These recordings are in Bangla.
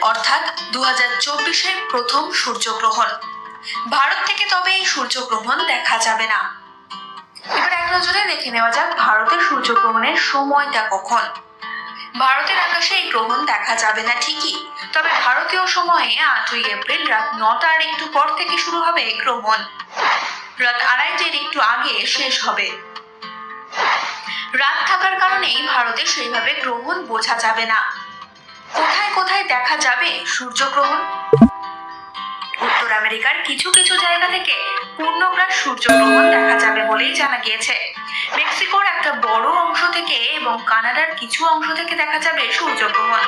অর্থাৎ দু হাজার প্রথম সূর্যগ্রহণ। ভারত থেকে তবে এই সূর্যগ্রহণ দেখা যাবে না। এবার এক নজরে দেখে নেওয়া যাক ভারতের সূর্যগ্রহণের সময়টা কখন। ভারতের আকাশে এই গ্রহণ দেখা যাবে না ঠিকই, তবে ভারতীয় সময়ে আটই এপ্রিল রাত নটার একটু পর থেকে শুরু হবে গ্রহণ। রাত আড়াইটের একটু আগে শেষ হবে। রাত থাকার কারণেই ভারতে সেইভাবে গ্রহণ বোঝা যাবে না। কোথায় কোথায় দেখা যাবে সূর্যগ্রহণ? উত্তর আমেরিকার কিছু কিছু জায়গা থেকে পূর্ণগ্রাস সূর্যগ্রহণ দেখা যাবে বলেই জানা গিয়েছে। মেক্সিকোর একটা বড় অংশ থেকে এবং কানাডার কিছু অংশ থেকে দেখা যাবে সূর্যগ্রহণ।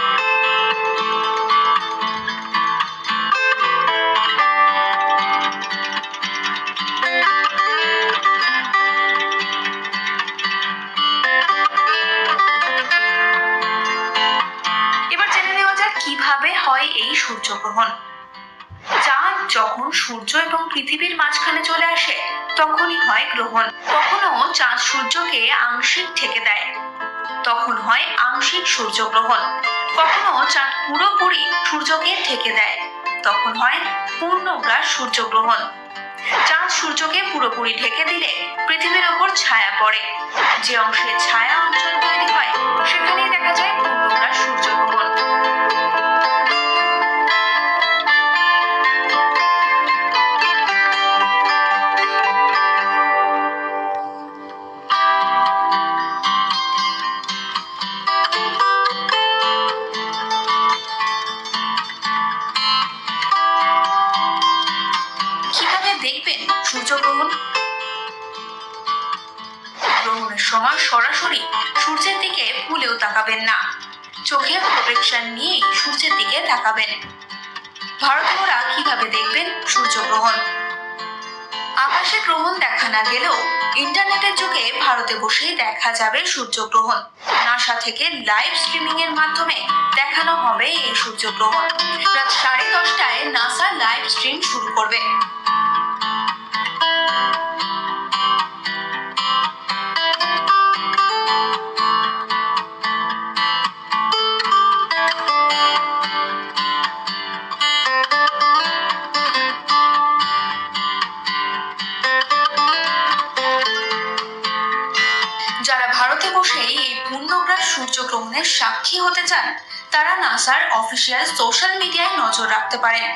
কীভাবে হয় এই সূর্যগ্রহণ? চাঁদ যখন সূর্য এবং পৃথিবীর মাঝখানে চলে আসে, তখনই হয় গ্রহণ। কখনো চাঁদ সূর্যকে আংশিক ঢেকে দেয়, তখন হয় আংশিক সূর্যগ্রহণ। কখনো চাঁদ পুরোপুরি সূর্যকে ঢেকে দেয়, তখন হয় পূর্ণগ্রাস সূর্যগ্রহণ। চাঁদ সূর্যকে পুরোপুরি ঢেকে দিলে পৃথিবীর ওপর ছায়া পড়ে। যে অংশে ছায়া অঞ্চল তৈরি হয়, সেখানেই দেখা যায় পূর্ণগ্রাস সূর্যগ্রহণ সময় সরাসরি সূর্যের দিকে ভুলেও তাকাবেন না। চোখে প্রোটেকশন নিয়েই সূর্যের দিকে তাকাবেন। ভারতীয়রা কীভাবে দেখবেন সূর্যগ্রহণ? আকাশে গ্রহণ দেখা না গেলেও ইন্টারনেটের যুগে ভারতে বসেই দেখা যাবে সূর্যগ্রহণ। নাসা থেকে লাইভ স্ট্রিমিং এর মাধ্যমে দেখানো হবে এই সূর্যগ্রহণ। রাত সাড়ে দশটায় নাসা লাইভ স্ট্রিম শুরু করবে। বসেই এই পূর্ণগ্রাস সূর্যগ্রহণের সাক্ষী হতে চান, তারা নাসার অফিসিয়াল সোশ্যাল মিডিয়ায় নজর রাখতে পারেন।